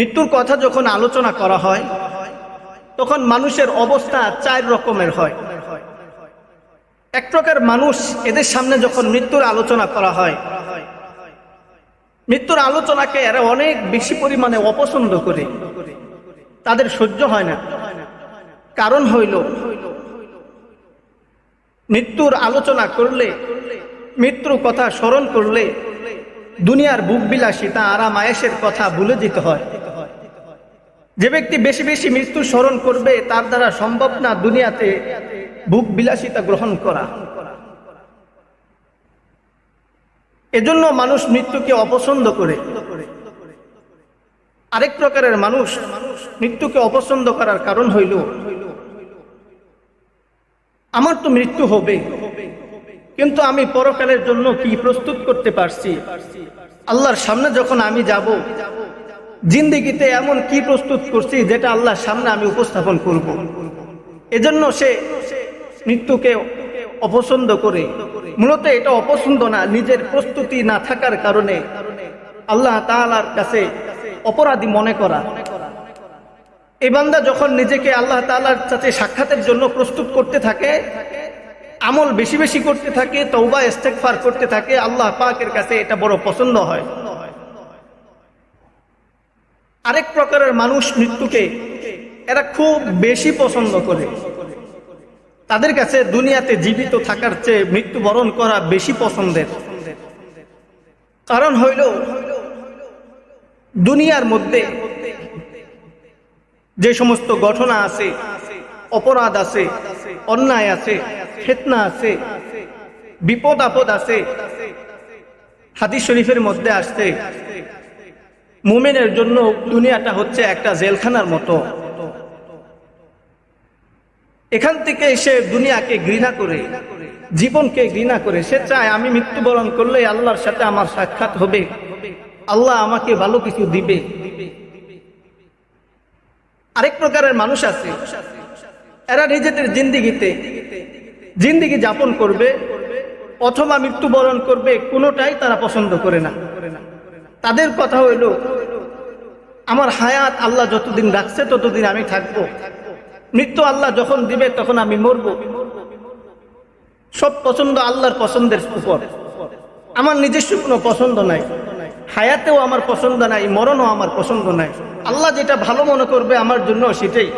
মৃত্যুর কথা যখন আলোচনা করা হয়, তখন মানুষের অবস্থা চার রকমের হয়। এক প্রকার মানুষ এদের সামনে যখন মৃত্যুর আলোচনা করা হয়, মৃত্যুর আলোচনাকে এরা অনেক বেশি পরিমাণে অপছন্দ করে। তাদের সহ্য হয় না। কারণ হইল, মৃত্যুর আলোচনা করলে, মৃত্যুর কথা স্মরণ করলে, দুনিয়ার বুক বিলাসিতা আরাম আয়েসের কথা ভুলে দিতে হয়। যে ব্যক্তি বেশি বেশি মৃত্যু স্মরণ করবে, তার দ্বারা সম্ভব না দুনিয়াতে বুক বিলাসিতা গ্রহণ করা। এজন্য মানুষ মৃত্যুকে অপছন্দ করে। আরেক প্রকারের মানুষ মৃত্যুকে অপছন্দ করার কারণ হইল, আমার তো মৃত্যু হবে, কিন্তু আমি পরকালের জন্য কি প্রস্তুত করতে পারছি? আল্লাহর সামনে যখন আমি যাব জিন্দিগিতে এমন কি প্রস্তুত করছি যেটা আল্লাহর সামনে আমি উপস্থাপন করব। এজন্য সে মৃত্যুকে অপছন্দ করে। মূলত এটা অপছন্দ না, নিজের প্রস্তুতি না থাকার কারণে আল্লাহ তাআলার কাছে অপরাধী মনে করা। এই বান্দা যখন নিজেকে আল্লাহ তাআলার সাথে সাক্ষাতের জন্য প্রস্তুত করতে থাকে, আমল বেশি বেশি করতে থাকে তৌবা ইস্তেগফার করতে থাকে, আল্লাহ পাকের কাছে এটা বড় পছন্দ হয়। আরেক প্রকারের মানুষ মৃত্যুকে এরা খুব বেশি পছন্দ করে। তাদের কাছে দুনিয়াতে জীবিত থাকার চেয়ে মৃত্যুবরণ করা বেশি পছন্দের। কারণ হইল, দুনিয়ার মধ্যে যে সমস্ত ঘটনা আছে, অপরাধ আছে, অন্যায় আছে, ফেতনা আছে, বিপদ আপদ আছে, হাদিস শরীফের মধ্যে আসছে। মুমেনের জন্য দুনিয়াটা হচ্ছে একটা জেলখানার মতো। এখান থেকে সে দুনিয়াকে ঘৃণা করে, জীবনকে ঘৃণা করে। সে চায়, আমি মৃত্যুবরণ করলে আল্লাহর সাথে আমার সাক্ষাৎ হবে। আল্লাহ আমাকে ভালো কিছু দিবে। আরেক প্রকারের মানুষ আছে। এরা নিজেদের জিন্দিগিতে, জিন্দিগি যাপন করবে, অথবা মৃত্যুবরণ করবে, কোনোটাই তারা পছন্দ করে না। তাদের কথা হইল, আমার হায়াত আল্লাহ যতদিন রাখছে ততদিন আমি থাকব। মৃত্যু আল্লাহ যখন দিবে তখন আমি মরব। সব পছন্দ আল্লাহর পছন্দের উপর। আমার নিজস্ব কোনো পছন্দ নাই। হায়াতেও আমার পছন্দ নাই, মরণও আমার পছন্দ নাই। আল্লাহ যেটা ভালো মনে করবে আমার জন্য সেটাই।